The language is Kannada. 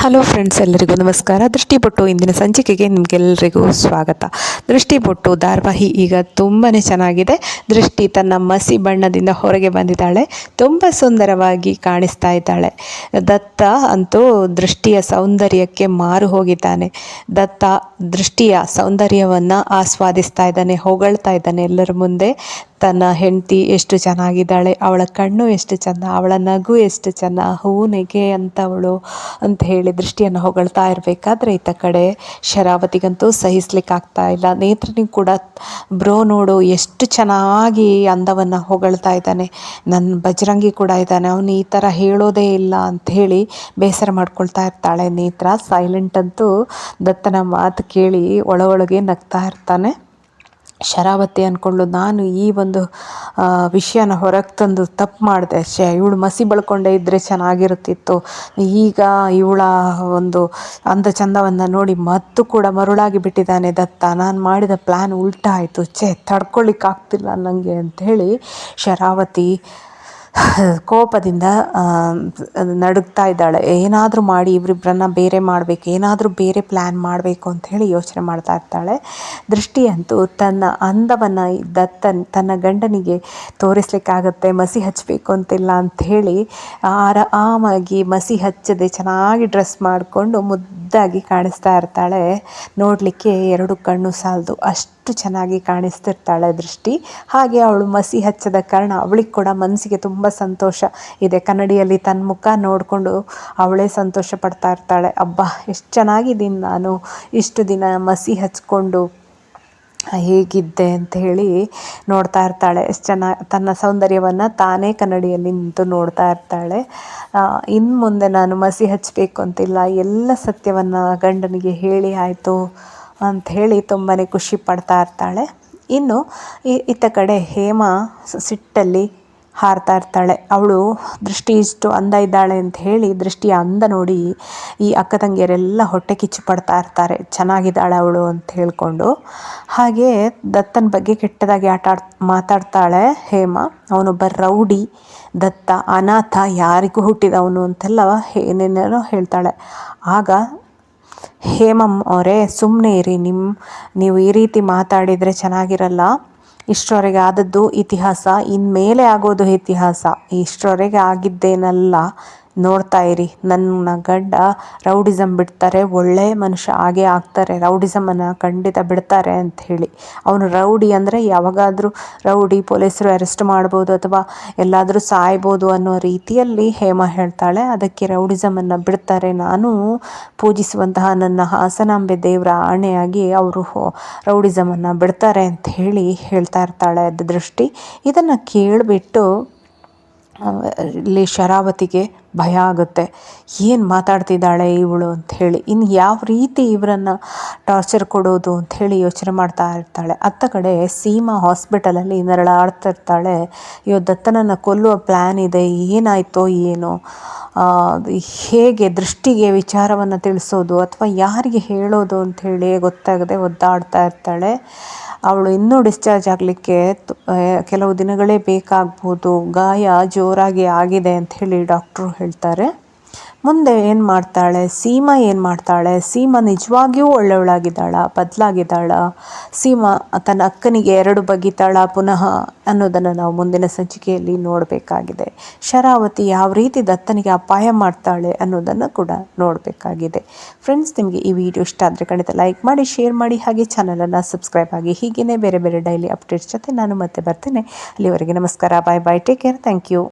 ಹಲೋ ಫ್ರೆಂಡ್ಸ್ ಎಲ್ಲರಿಗೂ ನಮಸ್ಕಾರ. ದೃಷ್ಟಿಪಟ್ಟು ಇಂದಿನ ಸಂಚಿಕೆಗೆ ನಿಮಗೆಲ್ಲರಿಗೂ ಸ್ವಾಗತ. ದೃಷ್ಟಿ ಧಾರವಾಹಿ ಈಗ ತುಂಬಾ ಚೆನ್ನಾಗಿದೆ. ದೃಷ್ಟಿ ತನ್ನ ಮಸಿ ಬಣ್ಣದಿಂದ ಹೊರಗೆ ಬಂದಿದ್ದಾಳೆ. ತುಂಬ ಸುಂದರವಾಗಿ ಕಾಣಿಸ್ತಾ ಇದ್ದಾಳೆ. ದತ್ತ ಅಂತೂ ದೃಷ್ಟಿಯ ಸೌಂದರ್ಯಕ್ಕೆ ಮಾರು ಹೋಗಿದ್ದಾನೆ. ದತ್ತ ದೃಷ್ಟಿಯ ಸೌಂದರ್ಯವನ್ನು ಆಸ್ವಾದಿಸ್ತಾ ಇದ್ದಾನೆ, ಹೊಗಳ್ತಾ ಇದ್ದಾನೆ. ಎಲ್ಲರ ಮುಂದೆ ತನ್ನ ಹೆಂಡತಿ ಎಷ್ಟು ಚೆನ್ನಾಗಿದ್ದಾಳೆ, ಅವಳ ಕಣ್ಣು ಎಷ್ಟು ಚೆಂದ ಅವಳ ನಗು ಎಷ್ಟು ಚೆನ್ನ, ಹೂನೆಗೆ ಅಂತವಳು ಅಂತ ಹೇಳಿ ದೃಷ್ಟಿಯನ್ನು ಹೊಗಳ್ತಾ ಇರಬೇಕಾದ್ರೆ ಈತ ಕಡೆ ಶರಾವತಿಗಂತೂ ಸಹಿಸ್ಲಿಕ್ಕೆ ಆಗ್ತಾ ಇಲ್ಲ. ನೇತ್ರನಿಗೆ ಕೂಡ ಬ್ರೋ ನೋಡು ಎಷ್ಟು ಚೆನ್ನಾಗಿ ಅಂದವನ್ನು ಹೊಗಳ್ತಾ ಇದ್ದಾನೆ. ನನ್ನ ಬಜರಂಗಿ ಕೂಡ ಇದ್ದಾನೆ. ಅವನು ಈ ಥರ ಹೇಳೋದೇ ಇಲ್ಲ ಅಂತ ಹೇಳಿ ಬೇಸರ ಮಾಡ್ಕೊಳ್ತಾ ಇರ್ತಾಳೆ ನೇತ್ರ. ಸೈಲೆಂಟ್ ಅಂತೂ ದತ್ತನ ಮಾತು ಕೇಳಿ ಒಳ ಒಳಗೆ ನಗ್ತಾ ಇರ್ತಾನೆ. ಶರಾವತಿ ಅಂದ್ಕೊಂಡು ನಾನು ಈ ಒಂದು ವಿಷಯನ ಹೊರಗೆ ತಂದು ತಪ್ಪು ಮಾಡಿದೆ ಶೇ ಇವಳು ಮಸಿ ಬಳ್ಕೊಂಡೇ ಇದ್ದರೆ ಚೆನ್ನಾಗಿರುತ್ತಿತ್ತು. ಈಗ ಇವಳ ಒಂದು ಅಂದ ಚಂದವನ್ನು ನೋಡಿ ಮತ್ತು ಕೂಡ ಮರುಳಾಗಿ ಬಿಟ್ಟಿದ್ದಾನೆ ದತ್ತ. ನಾನು ಮಾಡಿದ ಪ್ಲ್ಯಾನ್ ಉಲ್ಟಾ ಆಯಿತು. ಛೇ ತಡ್ಕೊಳ್ಳಿಕ್ಕಾಗ್ತಿಲ್ಲ ನನಗೆ ಅಂಥೇಳಿ ಶರಾವತಿ ಕೋಪದಿಂದ ನಡುಗ್ತಾ ಇದ್ದಾಳೆ. ಏನಾದರೂ ಮಾಡಿ ಇವರಿಬ್ಬರನ್ನ ಬೇರೆ ಮಾಡಬೇಕು, ಏನಾದರೂ ಬೇರೆ ಪ್ಲ್ಯಾನ್ ಮಾಡಬೇಕು ಅಂತ ಹೇಳಿ ಯೋಚನೆ ಮಾಡ್ತಾ ಇರ್ತಾಳೆ. ದೃಷ್ಟಿಯಂತೂ ತನ್ನ ಅಂದವನ್ನು ದತ್ತ ತನ್ನ ಗಂಡನಿಗೆ ತೋರಿಸ್ಲಿಕ್ಕಾಗತ್ತೆ, ಮಸಿ ಹಚ್ಚಬೇಕು ಅಂತಿಲ್ಲ ಅಂಥೇಳಿ ಆರಾಮಾಗಿ ಮಸಿ ಹಚ್ಚದೆ, ಚೆನ್ನಾಗಿ ಡ್ರೆಸ್ ಮಾಡಿಕೊಂಡು ಮುದ್ದಾಗಿ ಕಾಣಿಸ್ತಾ ಇರ್ತಾಳೆ. ನೋಡಲಿಕ್ಕೆ ಎರಡು ಕಣ್ಣು ಸಾಲದು. ಅಷ್ಟು ಚೆನ್ನಾಗಿ ಕಾಣಿಸ್ತಿರ್ತಾಳೆ ದೃಷ್ಟಿ. ಹಾಗೆ ಅವಳು ಮಸಿ ಹಚ್ಚದ ಕಾರಣ ಅವಳಿಗೆ ಕೂಡ ಮನಸ್ಸಿಗೆ ತುಂಬ ಸಂತೋಷ. ಇದೆ ಕನ್ನಡಿಯಲ್ಲಿ ತನ್ನ ಮುಖ ನೋಡಿಕೊಂಡು ಅವಳೇ ಸಂತೋಷ ಪಡ್ತಾ ಇರ್ತಾಳೆ. ಅಬ್ಬಾ, ಎಷ್ಟು ಚೆನ್ನಾಗಿದ್ದೀನಿ ನಾನು. ಇಷ್ಟು ದಿನ ಮಸಿ ಹಚ್ಕೊಂಡು ಹೇಗಿದ್ದೆ ಅಂತ ಹೇಳಿ ನೋಡ್ತಾ ಇರ್ತಾಳೆ. ಎಷ್ಟು ಚೆನ್ನಾಗಿ ತನ್ನ ಸೌಂದರ್ಯವನ್ನು ತಾನೇ ಕನ್ನಡಿಯಲ್ಲಿ ನಿಂತು ನೋಡ್ತಾ ಇರ್ತಾಳೆ. ಇನ್ನು ಮುಂದೆ ನಾನು ಮಸಿ ಹಚ್ಚಬೇಕು ಅಂತಿಲ್ಲ. ಎಲ್ಲ ಸತ್ಯವನ್ನು ಗಂಡನಿಗೆ ಹೇಳಿ ಆಯಿತು ಅಂತ ಹೇಳಿ ತುಂಬಾ ಖುಷಿ ಪಡ್ತಾ ಇರ್ತಾಳೆ. ಇನ್ನು ಇತ್ತ ಕಡೆ ಹೇಮ ಸಿಟ್ಟಲ್ಲಿ ಹಾರ್ತಾ ಇರ್ತಾಳೆ. ಅವಳು, ದೃಷ್ಟಿ ಇಷ್ಟು ಅಂದ ಇದ್ದಾಳೆ ಅಂತ ಹೇಳಿ ದೃಷ್ಟಿಯ ಅಂದ ನೋಡಿ ಈ ಅಕ್ಕ ತಂಗಿಯರೆಲ್ಲ ಹೊಟ್ಟೆ ಕಿಚ್ಚು ಪಡ್ತಾ ಇರ್ತಾರೆ. ಚೆನ್ನಾಗಿದ್ದಾಳೆ ಅವಳು ಅಂತ ಹೇಳ್ಕೊಂಡು ಹಾಗೆ ದತ್ತನ ಬಗ್ಗೆ ಕೆಟ್ಟದಾಗಿ ಆಟ ಮಾತಾಡ್ತಾಳೆ. ಹೇಮ, ಅವನೊಬ್ಬ ರೌಡಿ, ದತ್ತ, ಅನಾಥ, ಯಾರಿಗೂ ಹುಟ್ಟಿದವನು ಅಂತೆಲ್ಲ ಏನೇನೇನೋ ಹೇಳ್ತಾಳೆ. ಆಗ ಹೇಮಮ್ ಅವರೇ ಸುಮ್ಮನೆ ಇರಿ ನಿಮ್ಮ ನೀವು ಈ ರೀತಿ ಮಾತಾಡಿದರೆ ಚೆನ್ನಾಗಿರಲ್ಲ. ಇಷ್ಟರವರೆಗೆ ಆದದ್ದು ಇತಿಹಾಸ ಇನ್ಮೇಲೆ ಆಗೋದು ಇತಿಹಾಸ. ಇಷ್ಟರವರೆಗೆ ಆಗಿದ್ದೇನಲ್ಲ ನೋಡ್ತಾ ಇರಿ. ನನ್ನ ಗಂಡ ರೌಡಿಸಮ್ ಬಿಡ್ತಾರೆ, ಒಳ್ಳೆ ಮನುಷ್ಯ ಹಾಗೆ ಆಗ್ತಾರೆ ರೌಡಿಸಮನ್ನು ಖಂಡಿತ ಬಿಡ್ತಾರೆ ಅಂತ ಹೇಳಿ. ಅವನು ರೌಡಿ ಅಂದರೆ ಯಾವಾಗಾದರೂ ರೌಡಿ, ಪೊಲೀಸರು ಅರೆಸ್ಟ್ ಮಾಡ್ಬೋದು ಅಥವಾ ಎಲ್ಲಾದರೂ ಸಾಯ್ಬೋದು ಅನ್ನೋ ರೀತಿಯಲ್ಲಿ ಹೇಮ ಹೇಳ್ತಾಳೆ. ಅದಕ್ಕೆ ರೌಡಿಸಮನ್ನು ಬಿಡ್ತಾರೆ. ನಾನು ಪೂಜಿಸುವಂತಹ ನನ್ನ ಹಾಸನಾಂಬೆ ದೇವರ ಆಣೆಯಾಗಿ ಅವರು ರೌಡಿಸಮನ್ನು ಬಿಡ್ತಾರೆ ಅಂತ ಹೇಳಿ ಹೇಳ್ತಾ ಇರ್ತಾಳೆ ಅದ ದೃಷ್ಟಿ ಇದನ್ನು ಕೇಳಿಬಿಟ್ಟು ಇಲ್ಲಿ ಶರಾವತಿಗೆ ಭಯ ಆಗುತ್ತೆ. ಏನು ಮಾತಾಡ್ತಿದ್ದಾಳೆ ಇವಳು ಅಂಥೇಳಿ ಇನ್ನು ಯಾವ ರೀತಿ ಇವರನ್ನು ಟಾರ್ಚರ್ ಕೊಡೋದು ಅಂಥೇಳಿ ಯೋಚನೆ ಮಾಡ್ತಾ ಇರ್ತಾಳೆ. ಅತ್ತ ಕಡೆ ಸೀಮಾ ಹಾಸ್ಪಿಟಲಲ್ಲಿ ನರಳಾಡ್ತಿರ್ತಾಳೆ. ಇವತ್ತು ದತ್ತನನ್ನು ಕೊಲ್ಲುವ ಪ್ಲ್ಯಾನ್ ಇದೆ, ಏನಾಯ್ತೋ ಏನೋ. ಹೇಗೆ ದೃಷ್ಟಿಗೆ ವಿಚಾರವನ್ನು ತಿಳಿಸೋದು ಅಥವಾ ಯಾರಿಗೆ ಹೇಳೋದು ಅಂಥೇಳಿ ಗೊತ್ತಾಗದೆ ಒದ್ದಾಡ್ತಾ ಇರ್ತಾಳೆ. ಅವಳು ಇನ್ನೂ ಡಿಸ್ಚಾರ್ಜ್ ಆಗಲಿಕ್ಕೆ ಕೆಲವು ದಿನಗಳೇ ಬೇಕಾಗ್ಬೋದು. ಗಾಯ ಜೋರಾಗಿ ಆಗಿದೆ ಅಂತ ಹೇಳಿ ಡಾಕ್ಟ್ರು ಹೇಳ್ತಾರೆ. ಮುಂದೆ ಏನು ಮಾಡ್ತಾಳೆ? ಸೀಮಾ ಏನು ಮಾಡ್ತಾಳೆ? ಸೀಮಾ ನಿಜವಾಗಿಯೂ ಒಳ್ಳೆಯವಳಾಗಿದ್ದಾಳ, ಬದಲಾಗಿದ್ದಾಳ. ಸೀಮಾ ತನ್ನ ಅಕ್ಕನಿಗೆ ಎರಡು ಬಗಿತಾಳ ಪುನಃ ಅನ್ನೋದನ್ನು ನಾವು ಮುಂದಿನ ಸಂಚಿಕೆಯಲ್ಲಿ ನೋಡಬೇಕಾಗಿದೆ. ಶರಾವತಿ ಯಾವ ರೀತಿ ದತ್ತನಿಗೆ ಅಪಾಯ ಮಾಡ್ತಾಳೆ ಅನ್ನೋದನ್ನು ಕೂಡ ನೋಡಬೇಕಾಗಿದೆ. ಫ್ರೆಂಡ್ಸ್ ನಿಮಗೆ ಈ ವಿಡಿಯೋ ಇಷ್ಟ ಆದರೆ ಖಂಡಿತ ಲೈಕ್ ಮಾಡಿ ಶೇರ್ ಮಾಡಿ, ಹಾಗೆ ಚಾನಲನ್ನು ಸಬ್ಸ್ಕ್ರೈಬ್ ಆಗಿ ಹೀಗೇ ಬೇರೆ ಬೇರೆ ಡೈಲಿ ಅಪ್ಡೇಟ್ಸ್ ಜೊತೆ ನಾನು ಮತ್ತೆ ಬರ್ತೇನೆ. ಅಲ್ಲಿವರೆಗೆ ನಮಸ್ಕಾರ bye bye take care thank you